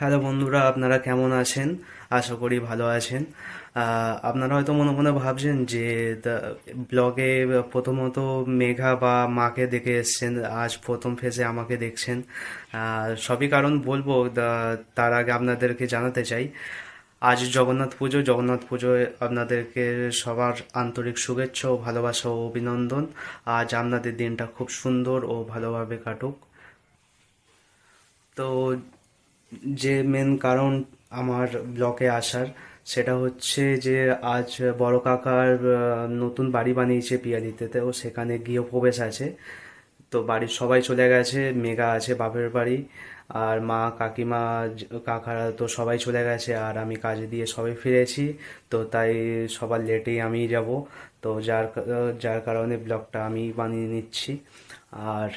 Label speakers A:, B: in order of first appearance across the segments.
A: Hello বন্ধুরা, আপনারা কেমন আছেন? আশা করি ভালো আছেন। আপনারা হয়তো মনে মনে ভাবছেন যে ব্লগে প্রথমত মেঘা বা মাকে দেখে এসছেন, আজ প্রথম ফেসে আমাকে দেখছেন। সবই কারণ বলব তার আগে আপনাদেরকে জানাতে চাই। আজ জগন্নাথ পুজো, জগন্নাথ পুজোয় আপনাদেরকে সবার আন্তরিক শুভেচ্ছা ও ভালোবাসা ও অভিনন্দন। আজ আপনাদের দিনটা খুব সুন্দর ও ভালোভাবে কাটুক। তো যে মেন কারণ আমার ব্লকে আসার, সেটা হচ্ছে যে আজ বড় কাকার নতুন বাড়ি বানিয়েছে পিয়ালিতে তো সেখানে গৃহপ্রবেশ আছে। তো বাড়ির সবাই চলে গেছে, মেঘা আছে বাপের বাড়ি, আর মা, কাকিমা কাকারা তো সবাই চলে গেছে, আর আমি কাজে দিয়ে সবাই ফিরেছি। তো তাই সবার লেটেই আমি যাব। তো যার যার কারণে ব্লগটা আমি বানিয়ে নিচ্ছি। আর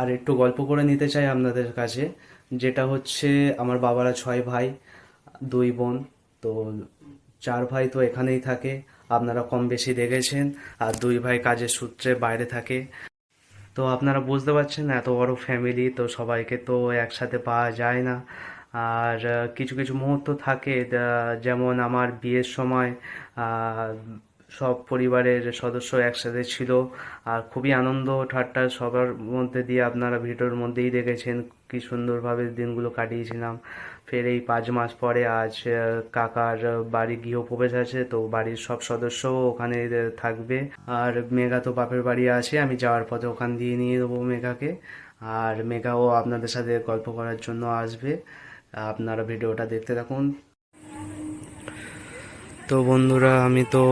A: আর একটু গল্প করে নিতে চাই আপনাদের কাছে। যেটা হচ্ছে আমার বাবারা ছয় ভাই, দুই বোন। তো চার ভাই তো এখানেই থাকে, আপনারা কম বেশি দেখেছেন। আর দুই ভাই কাজের সূত্রে বাইরে থাকে। তো আপনারা বুঝতে পারছেন এত বড় ফ্যামিলি তো সবাইকে তো একসাথে পাওয়া যায় না। আর কিছু কিছু মুহূর্ত থাকে যেমন আমার বিয়ের সময় সব পরিবারের সদস্য একসাথে ছিল আর খুবই আনন্দ ঠাট্টা সবার মধ্যে দিয়ে আপনারা ভিডিওর মধ্যেই দেখেছেন কি সুন্দরভাবে দিনগুলো কাটিয়েছিলাম। ফের এই পাঁচ মাস পরে আজ কাকার বাড়ি গৃহপ্রবেশ আছে, তো বাড়ির সব সদস্য ওখানে থাকবে। আর মেঘা তো বাপের বাড়ি আছে, আমি যাওয়ার পথে ওখান দিয়ে নিয়ে দেবো মেঘাকে। আর মেঘাও আপনাদের সাথে গল্প করার জন্য আসবে। আপনারা ভিডিওটা দেখতে থাকুন। তো বন্ধুরা, আমি তো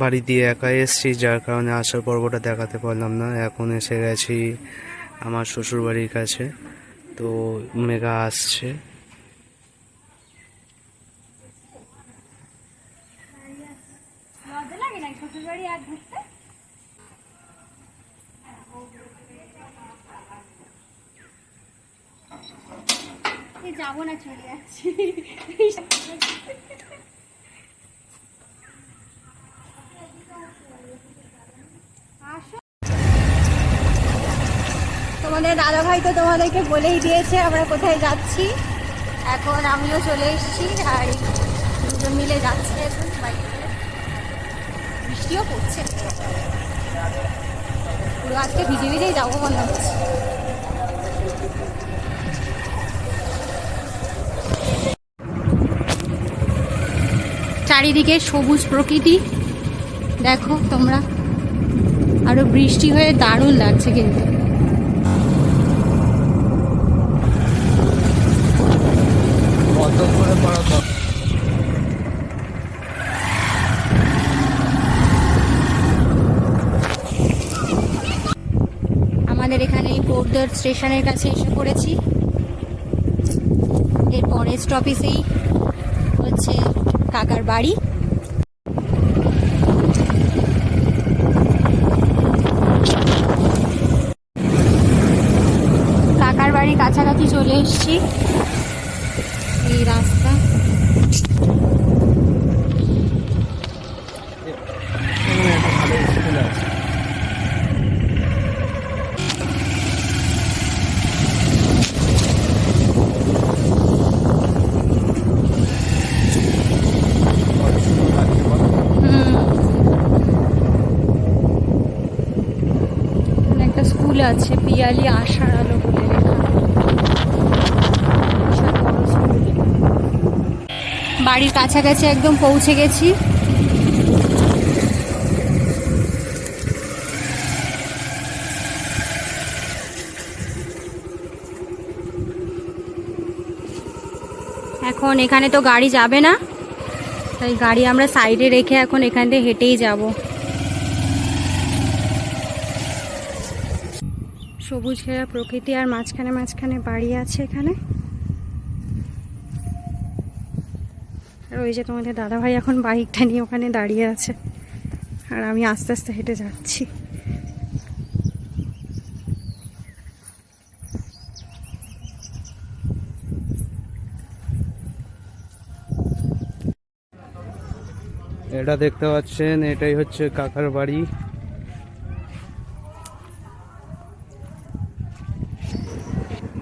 A: বাড়ি দিয়ে একা এসেছি, যার কারণে আসার পর্বটা দেখাতে পারলাম না। এখন এসে গেছি আমার শ্বশুর বাড়ির কাছে। তো মেঘা আসছে
B: লজ্জা লাগে না শ্বশুর বাড়ি আর ঢুকতে এই যাব না চলে যাচ্ছি আসো। তোমাদের দাদা ভাই তো তোমাদেরকে বলেই দিয়েছে আমরা কোথায় যাচ্ছি। এখন আমিও চলে এসেছি আর দুজন মিলে যাচ্ছি এখন বাইকে বৃষ্টিও পড়ছে। পুরো আজকে ভিজে ভিজেই যাব মনে হচ্ছে। চারিদিকে সবুজ প্রকৃতি। দেখো তোমরা। আরও বৃষ্টি হয়ে দারুণ লাগছে কিন্তু। আমাদের এখানে পোর্টদার স্টেশনের কাছে এসে পড়েছি। এর পরের স্টপেজেই হচ্ছে কাকার বাড়ি। কাকার বাড়ি কাছাকাছি চলে এসেছি এই রাস্তা হুম এখানে একটা স্কুল আছে পিয়ালি আশার আলো বলে। বাড়ির কাছাকাছি একদম পৌঁছে গেছি এখন এখানে তো গাড়ি যাবে না, তাই গাড়ি আমরা সাইডে রেখে এখন এখান থেকে হেঁটেই যাব সবুজ ঘেরা প্রকৃতি আর মাঝখানে মাঝখানে বাড়ি আছে এখানে। আর ওই যে তোমাদের দাদাভাই এখন বাইকটা নিয়ে ওখানে দাঁড়িয়ে আছে। আর আমি আস্তে আস্তে হেঁটে যাচ্ছি।
A: এটা দেখতে পাচ্ছেন, এটাই হচ্ছে কাকার বাড়ি।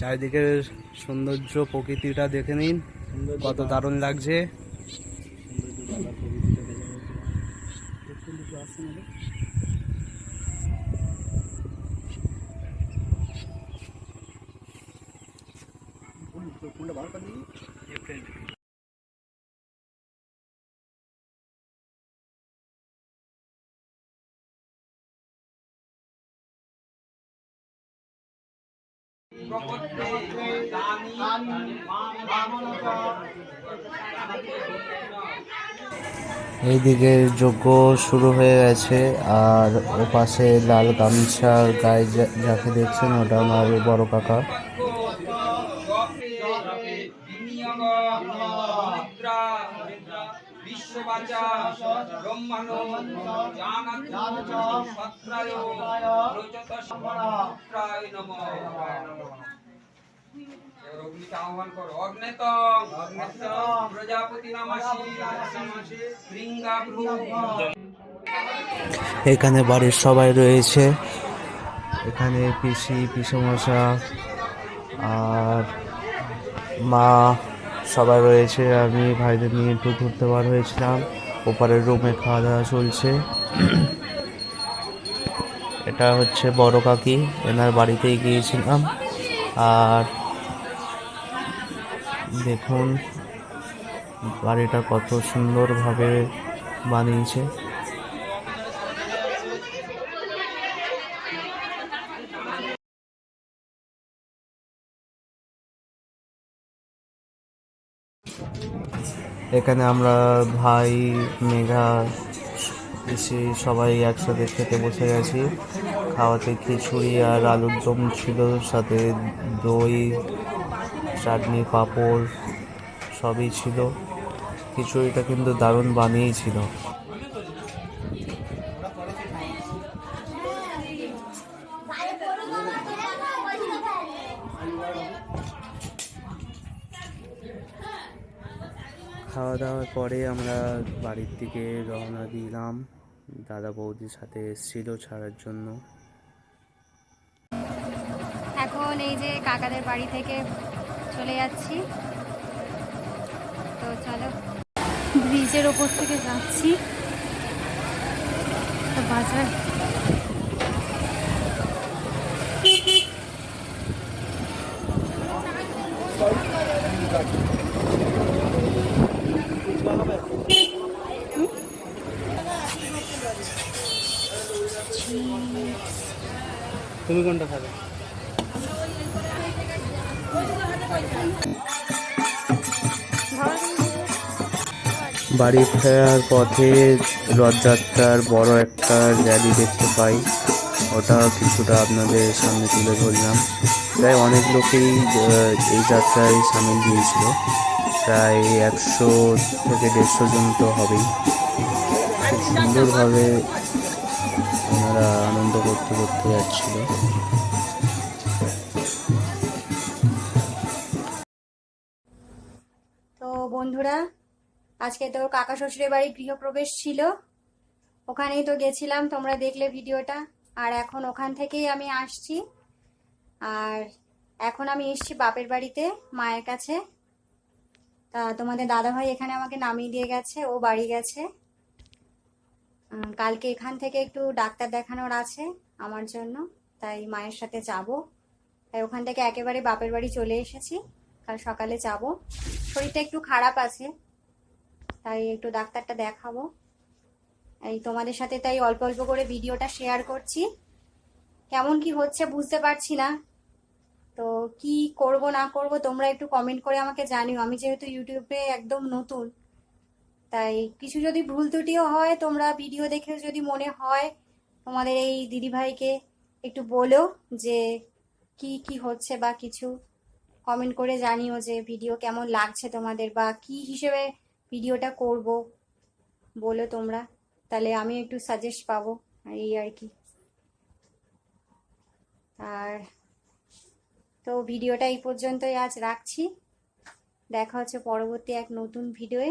A: চারিদিকের সৌন্দর্য প্রকৃতিটা দেখে নিন। কত দারুণ লাগছে। এইদিকে যজ্ঞ শুরু হয়ে গেছে, আর ও পাশে লাল গামছা গায়ে যাকে দেখছেন ওটা আমার বড় কাকা।
C: ব্রহ্মাণ্ড জানাত সত্রায় রচত সত্রায় নমঃ এবার অগ্নিকে আহ্বান করো। অগ্নেতম প্রজাপতি নামাসি শৃঙ্গা
A: এখানে বাড়ির সবাই রয়েছে। এখানে পিসি পিসমশা আর মা সবাই রয়েছে। আমি ভাইদের নিয়ে একটু ঘুরতে বার হয়েছিলাম। ওপারের রুমে খাওয়া দাওয়া চলছে। এটা হচ্ছে বড় কাকি, এনার বাড়িতেই গিয়েছিলাম। আর দেখুন, বাড়িটা কত সুন্দরভাবে বানিয়েছে। এখানে আমরা ভাই, মেঘা এসে সবাই একসাথে খেতে বসে গেছি। খাওয়াতে খিচুড়ি আর আলুর দম ছিল, সাথে দই, চাটনি, পাঁপড়, সবই ছিল। খিচুড়িটা কিন্তু দারুণ বানিয়েছিল। খাওয়া দাওয়ার পরে আমরা বাড়ির দিকে রওনা দিলাম। দাদা বৌদির সাথে এসেছিল ছাড়ার জন্য।
B: এখন এই যে কাকাদের বাড়ি থেকে চলে যাচ্ছি। তো চলো। ব্রিজের ওপর থেকে যাচ্ছি। বাজার
A: তুমি কোনটা খাবে? বাড়ি ফেরার পথে রথযাত্রার বড় একটা র্যালি দেখতে পাই। ওটা কিছুটা আপনাদের সামনে তুলে ধরলাম। প্রায় অনেক লোকেই এই যাত্রায় সামিল দিয়েছিল প্রায় একশো থেকে দেড়শো জন তো হবেই। খুব সুন্দরভাবে ওনারা আনন্দ করতে করতে যাচ্ছিল।
B: তো বন্ধুরা, আজকে তো কাকা শ্বশুরের বাড়ি গৃহপ্রবেশ ছিল। ওখানেই তো গেছিলাম, তোমরা দেখলে ভিডিওটা। আর এখন ওখান থেকেই আমি আসছি। আর এখন আমি এসছি বাপের বাড়িতে, মায়ের কাছে। তা তোমাদের দাদাভাই এখানে আমাকে নামিয়ে দিয়ে গেছে, ও বাড়ি গেছে। কালকে এখান থেকে একটু ডাক্তার দেখানোর আছে আমার জন্য, তাই মায়ের সাথে যাব। তাই ওখান থেকে একেবারে বাপের বাড়ি চলে এসেছি, কাল সকালে যাব। শরীরটা একটু খারাপ আছে, তাই একটু ডাক্তারটা দেখাবো। এই তোমাদের সাথে তাই অল্প অল্প করে ভিডিওটা শেয়ার করছি। কেমন কি হচ্ছে বুঝতে পারছি না। তো কি করব না করব তোমরা একটু কমেন্ট করে আমাকে জানিও। আমি যেহেতু ইউটিউবে একদম নতুন তাই কিছু যদি ভুল ত্রুটিও হয়, তোমরা ভিডিও দেখে যদি মনে হয়, তোমাদের এই দিদিভাইকে একটু বলো যে কি কি হচ্ছে বা কিছু। কমেন্ট করে জানিও যে ভিডিও কেমন লাগছে তোমাদের বা কি হিসেবে ভিডিওটা করব। বলো তোমরা। তাহলে আমি একটু সাজেস্ট পাবো এই আর কি। আর তো ভিডিওটা এই পর্যন্তই আজ রাখছি। দেখা হচ্ছে পরবর্তী এক নতুন ভিডিওয়ে